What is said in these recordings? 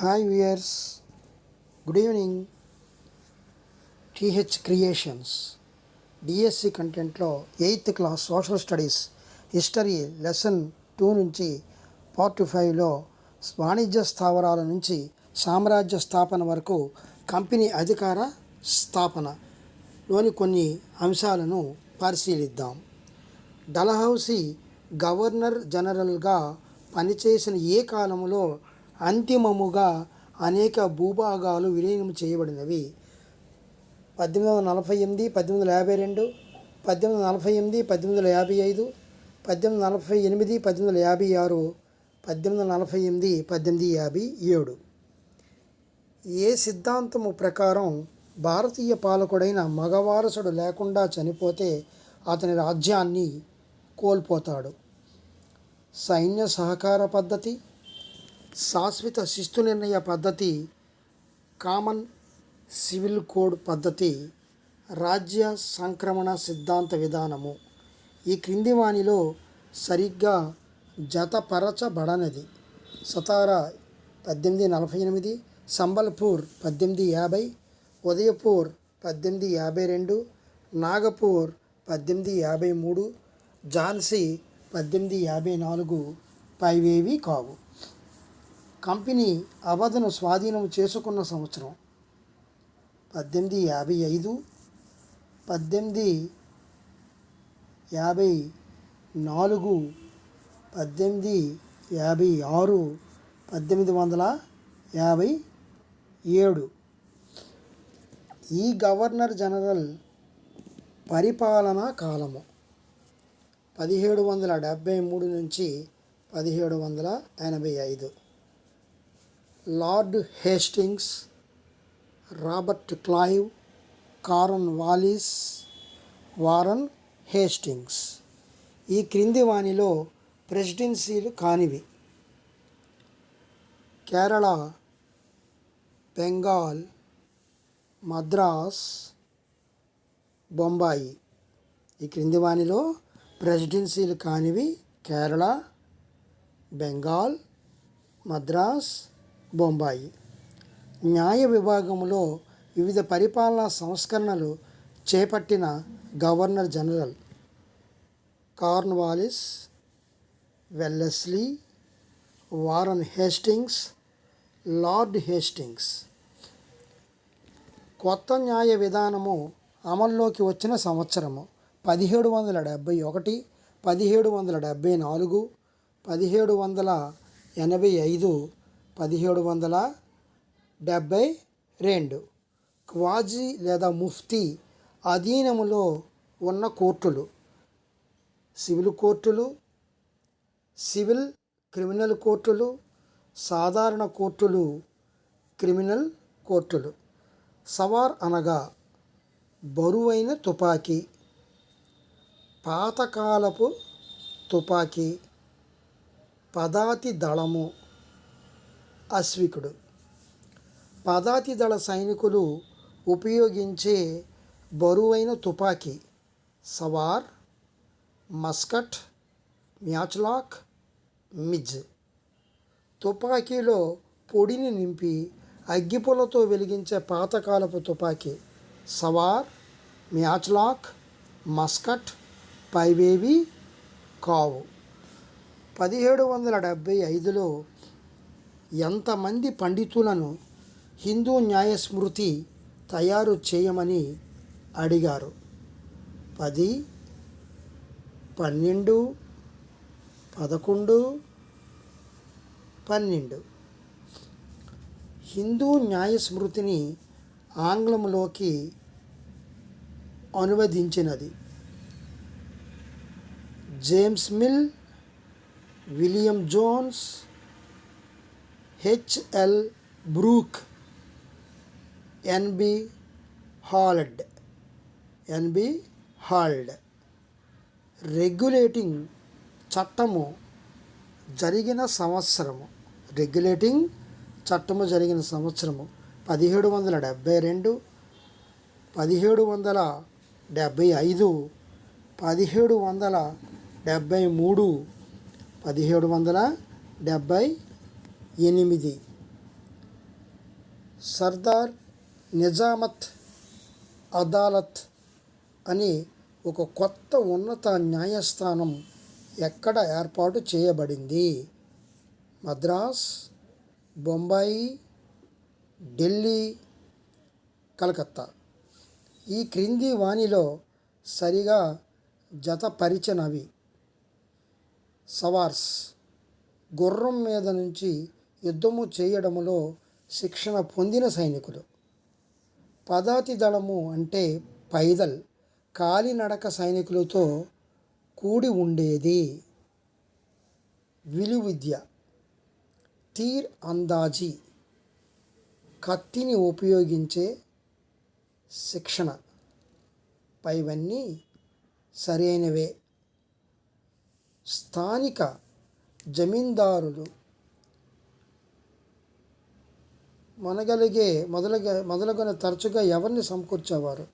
Hi viewers good evening TH creations DSC కంటెంట్లో eighth class social studies history lesson two నుంచి part ఫైవ్లో వాణిజ్య స్థావరాల నుంచి సామ్రాజ్య స్థాపన వరకు కంపెనీ అధికార స్థాపనలోని కొన్ని అంశాలను పరిశీలిద్దాం. డలహౌసీ గవర్నర్ జనరల్గా పనిచేసిన ఏ కాలంలో అంతిమముగా అనేక భూభాగాలు విలీనం చేయబడినవి. పద్దెనిమిది వందల నలభై ఎనిమిది పద్దెనిమిది వందల యాభై రెండు పద్దెనిమిది వందల నలభై ఎనిమిది పద్దెనిమిది వందల యాభై ఐదు పద్దెనిమిది వందల నలభై ఎనిమిది పద్దెనిమిది వందల యాభై ఆరు పద్దెనిమిది వందల నలభై ఎనిమిది పద్దెనిమిది యాభై ఏడు. ఏ సిద్ధాంతము ప్రకారం భారతీయ పాలకుడైన మగవారసుడు లేకుండా చనిపోతే అతని రాజ్యాన్ని కోల్పోతాడు. సైన్య సహకార పద్ధతి శాశ్వత శిస్తు నిర్ణయ పద్ధతి కామన్ సివిల్ కోడ్ పద్ధతి రాజ్య సంక్రమణ సిద్ధాంత విధానము. ఈ క్రింది వానిలో సరిగ్గా జతపరచబడనది. సతారా పద్దెనిమిది నలభై ఎనిమిది సంబల్పూర్ పద్దెనిమిది యాభై ఉదయపూర్ పద్దెనిమిది యాభై రెండు నాగపూర్ పద్దెనిమిది యాభై మూడు ఝాన్సీ పద్దెనిమిది యాభై నాలుగు పైవేవి కావు. కంపెనీ అవధను స్వాధీనం చేసుకున్న సంవత్సరం పద్దెనిమిది యాభై ఐదు పద్దెనిమిది యాభై నాలుగు పద్దెనిమిది యాభై ఆరు పద్దెనిమిది వందల యాభై ఏడు. ఈ గవర్నర్ జనరల్ పరిపాలనా కాలము పదిహేడు వందల డెబ్భై మూడు నుంచి పదిహేడు వందల ఎనభై ఐదు. Lord Hastings Robert Clive Cornwallis Warren Hastings. ఈ క్రింది వానిలో ప్రెసిడెన్సీలు కానివి. కేరళ బెంగాల్ మద్రాస్ బొంబాయి. ఈ క్రింది వానిలో ప్రెసిడెన్సీలు కానివి కేరళ బెంగాల్ మద్రాస్ బొంబాయి. న్యాయ విభాగంలో వివిధ పరిపాలనా సంస్కరణలు చేపట్టిన governor general Cornwallis Wellesley Warren Hastings Lord Hastings. కొత్త న్యాయ విధానము అమల్లోకి వచ్చిన సంవత్సరము పదిహేడు వందల డెబ్భై ఒకటి పదిహేడు వందల డెబ్భై నాలుగు పదిహేడు వందల ఎనభై ఐదు పదిహేడు వందల డెబ్భై రెండు. క్వాజీ లేదా ముఫ్తీ అధీనములో ఉన్న కోర్టులు. సివిల్ కోర్టులు సివిల్ క్రిమినల్ కోర్టులు సాధారణ కోర్టులు క్రిమినల్ కోర్టులు. సవార్ అనగా బరువైన తుపాకీ పాతకాలపు తుపాకీ పదాతి దళము. అశ్వికుడు పదాతి దళ సైనికులు ఉపయోగించే బరువైన తుపాకీ సవార్ మస్కట్ మ్యాచ్లాక్ మిజ్. తుపాకీలో పొడిని నింపి అగ్గిపులతో వెలిగించే పాతకాలపు తుపాకీ సవార్ మ్యాచ్లాక్ మస్కట్ పైవేవి కావు. పదిహేడు వందల డెబ్భై ఐదులో ఎంతమంది పండితులను హిందూ న్యాయస్మృతి తయారు చేయమని అడిగారు? పది పన్నెండు పదకొండు పన్నెండు. హిందూ న్యాయస్మృతిని ఆంగ్లంలోకి అనువదించినది James Mill William Jones HL Brook NB Halhed NB Halhed. Regulating చట్టము జరిగిన సంవత్సరము. రెగ్యులేటింగ్ చట్టము జరిగిన సంవత్సరము పదిహేడు వందల డెబ్భై రెండు పదిహేడు వందల డెబ్భై ఐదు పదిహేడు వందల డెబ్భై మూడు పదిహేడు వందల డెబ్భై ఎనిమిది. సర్దార్ నిజామత్ అదాలత్ అని ఒక కొత్త ఉన్నత న్యాయస్థానం ఎక్కడ ఏర్పాటు చేయబడింది? మద్రాస్ బొంబాయి ఢిల్లీ కలకత్తా. ఈ క్రింది వాణిలో సరిగా జతపరిచినవి. సవార్స్ గుర్రం మీద నుంచి యుద్ధము చేయడములో శిక్షణ పొందిన సైనికులు. పదాతి దళము అంటే పైదల్ కాలినడక సైనికులతో కూడి ఉండేది. విలువిద్య తీర్ అందాజీ కత్తిని ఉపయోగించే శిక్షణ. పైవన్నీ సరైనవే. స్థానిక జమీందారులు మనగలిగే మొదలగ మొదలగున తరచుగా ఎవరిని సమకూర్చేవారు?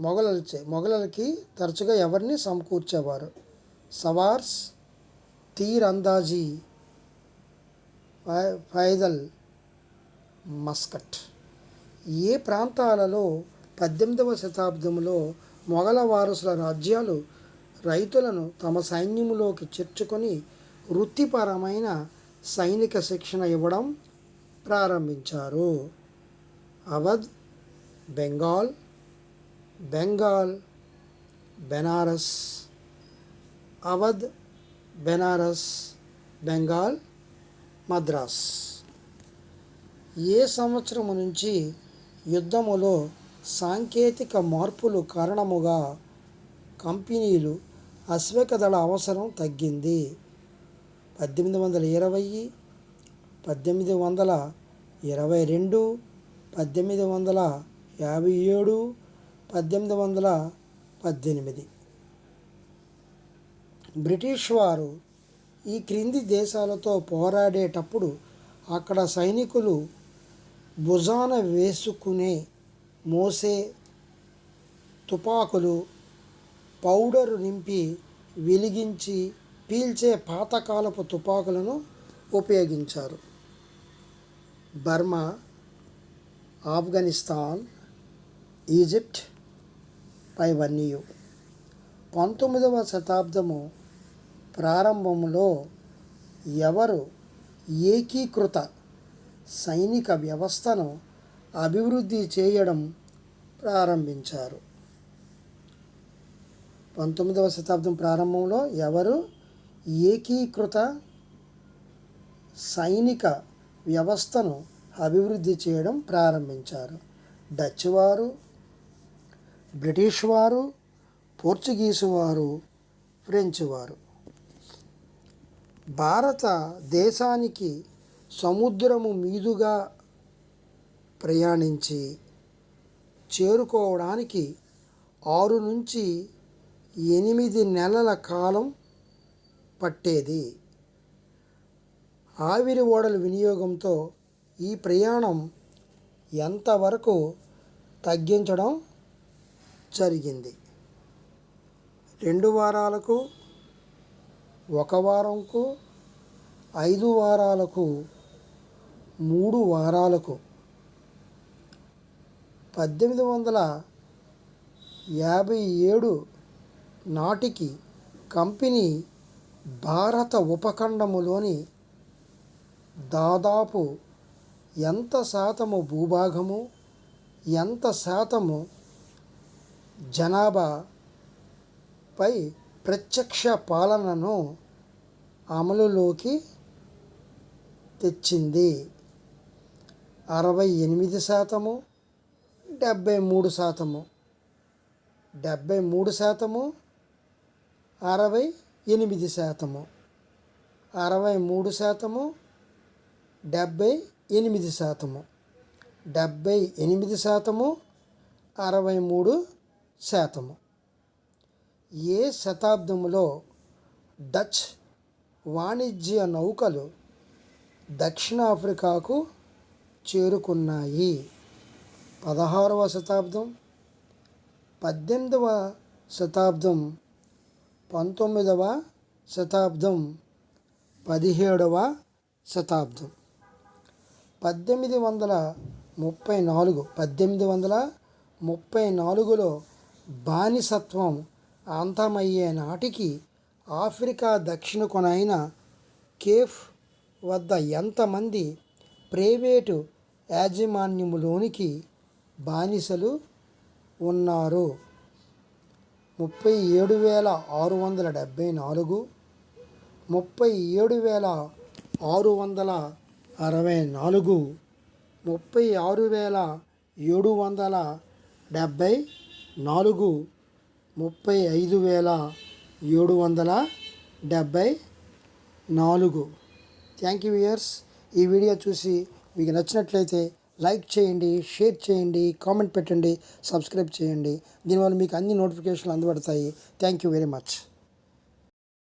మొఘలచే మొఘలకి తరచుగా ఎవరిని సమకూర్చేవారు? సవార్స్ తీర్ అందాజీ ఫై- ఫైదల్ మస్కట్. ఏ ప్రాంతాలలో పద్దెనిమిదవ శతాబ్దంలో మొఘల వారసుల రాజ్యాలు రైతులను తమ సైన్యములోకి చేర్చుకొని వృత్తిపరమైన సైనిక శిక్షణ ఇవ్వడం ప్రారంభించారు. అవధ్ బెంగాల్ బెంగాల్ బెనారస్ అవధ్ బెనారస్ బెంగాల్ మద్రాస్. ఏ సంవత్సరం నుంచి యుద్ధములో సాంకేతిక మార్పులు కారణముగా కంపెనీలు అశ్వకదళ అవసరం తగ్గింది. పద్దెనిమిది వందల ఇరవై పద్దెనిమిది వందల ఇరవై రెండు పద్దెనిమిది వందల యాభై ఏడు పద్దెనిమిది వందల పద్దెనిమిది. బ్రిటిష్ వారు ఈ క్రింది దేశాలతో పోరాడేటప్పుడు అక్కడ సైనికులు భుజాన వేసుకునే మోసే తుపాకులు పౌడరు నింపి వెలిగించి పీల్చే పాతకాలపు తుపాకులను ఉపయోగించారు. బర్మా ఆఫ్ఘనిస్తాన్ ఈజిప్ట్ పైవన్నీయు పంతొమ్మిదవ శతాబ్దము ప్రారంభంలో ఎవరు ఏకీకృత సైనిక వ్యవస్థను అభివృద్ధి చేయడం ప్రారంభించారు? పంతొమ్మిదవ శతాబ్దం ప్రారంభంలో ఎవరు ఏకీకృత సైనిక వ్యవస్థను అభివృద్ధి చేయడం ప్రారంభించారు. డచ్ వారు బ్రిటిష్ వారు పోర్చుగీసు వారు ఫ్రెంచ్ వారు. భారతదేశానికి సముద్రము మీదుగా ప్రయాణించి చేరుకోవడానికి ఆరు నుంచి ఎనిమిది నెలల కాలం పట్టేది. ఆవిరి ఓడల వినియోగంతో ఈ ప్రయాణం ఎంతవరకు తగ్గించడం జరిగింది? రెండు వారాలకు ఒక వారంకు ఐదు వారాలకు మూడు వారాలకు. పద్దెనిమిది వందల యాభై ఏడు నాటికి కంపెనీ భారత ఉపఖండములోని దాదాపు ఎంత శాతము భూభాగము ఎంత శాతము జనాభాపై ప్రత్యక్ష పాలనను అమలులోకి తెచ్చింది? అరవై ఎనిమిది శాతము డెబ్భై మూడు శాతము. డెబ్భై మూడు శాతము అరవై ఎనిమిది శాతము. అరవై మూడు శాతము. డెబ్భై ఎనిమిది శాతము. డెబ్భై ఎనిమిది శాతము. అరవై మూడు శాతము. ఏ శతాబ్దములో డచ్ వాణిజ్య నౌకలు దక్షిణాఫ్రికాకు చేరుకున్నాయి? పదహారవ శతాబ్దం పద్దెనిమిదవ శతాబ్దం పంతొమ్మిదవ శతాబ్దం పదిహేడవ శతాబ్దం. పద్దెనిమిది వందల ముప్పై నాలుగు పద్దెనిమిది వందల ముప్పై నాలుగులో బానిసత్వం అంతమయ్యే నాటికి ఆఫ్రికా దక్షిణ కొనైన కేఫ్ వద్ద ఎంతమంది ప్రైవేటు యాజమాన్యములోనికి బానిసలు ఉన్నారు? ముప్పై ఏడు వేల ఆరు వందల డెబ్భై నాలుగు ముప్పై ఏడు వేల ఆరు వందల అరవై నాలుగు ముప్పై ఆరు వేల ఏడు వందల డెబ్భై నాలుగు ముప్పై ఐదు వేల ఏడు వందల డెబ్భై నాలుగు. థ్యాంక్ యూ ఇయర్స్ ఈ వీడియో చూసి మీకు నచ్చినట్లయితే లైక్ చేయండి షేర్ చేయండి కామెంట్ పెట్టండి సబ్స్క్రైబ్ చేయండి. దీనివల్ల మీకు అన్ని నోటిఫికేషన్లు అందుబడతాయి. Thank you very much